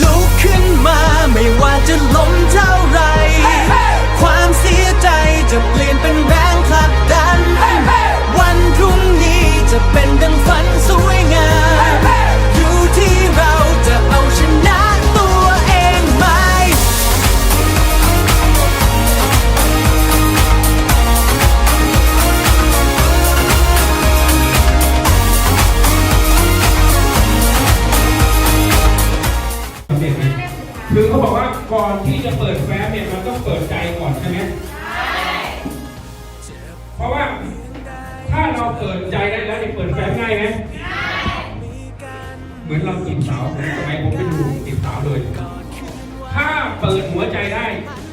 ลุกขึ้นมาไม่ว่าจะล้มเท่าไร อนที่จะเปิดแฟ้มเนี่ยมันต้องเปิดใจก่อนใช่ไหมเพราะว่าถ้าเราเปิดใจได้แล้วเนี่ยเปิดแฟ้มง่ายไหมเหมือนเราจีบสาวสมัยผมเป็นหนุ่มจีบสาวเลย ถ้าเปิดหัวใจได้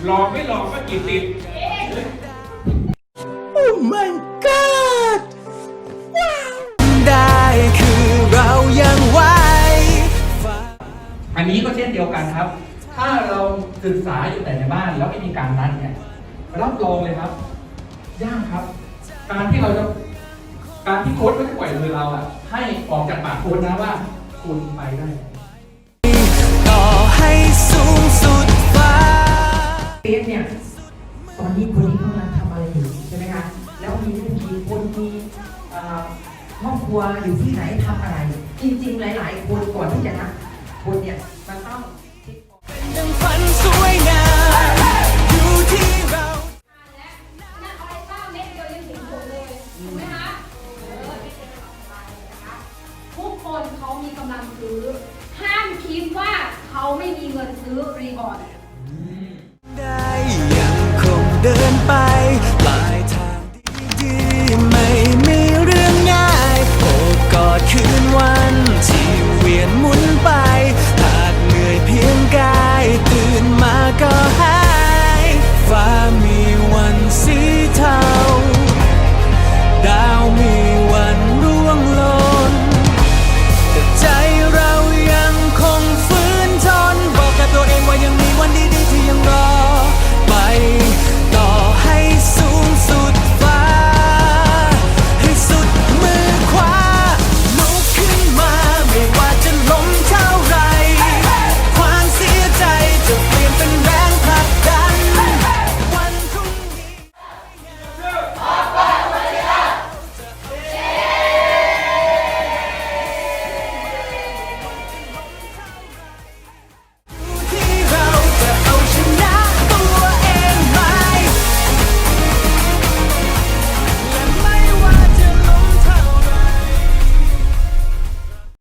หลอกไม่หลอกก็จีบติดได้คือเรายังไหว อันนี้ก็เช่นเดียวกันครับ ถ้าเราศึกษาอยู่แต่ในบ้านแล้วไม่มีการนัดเนี่ยรับรองเลยครับ ยากครับ การที่เราจะการที่โค้ชไม่ได้ปล่อยมือเราอะให้ออกจากปากโค้ชนะว่า คุณไปได้ต่อให้สูงสุดฟ้าเฟซเนี่ยตอนนี้คนนี้กำลังทำอะไรอยู่ใช่ไหมคะแล้วมีลูกกี่คนมีเอ่อครอบครัวอยู่ที่ไหนทำอะไร จริง ๆ หลาย ๆ คนก่อนที่จะนัดคนเนี่ยมันต้อง ถูกไหมคะเออไม่เป็นของไปนะคะทุกคนเขามีกำลังซื้อ ห้ามคิดว่าเขาไม่มีเงินซื้อรีบอร์ด ได้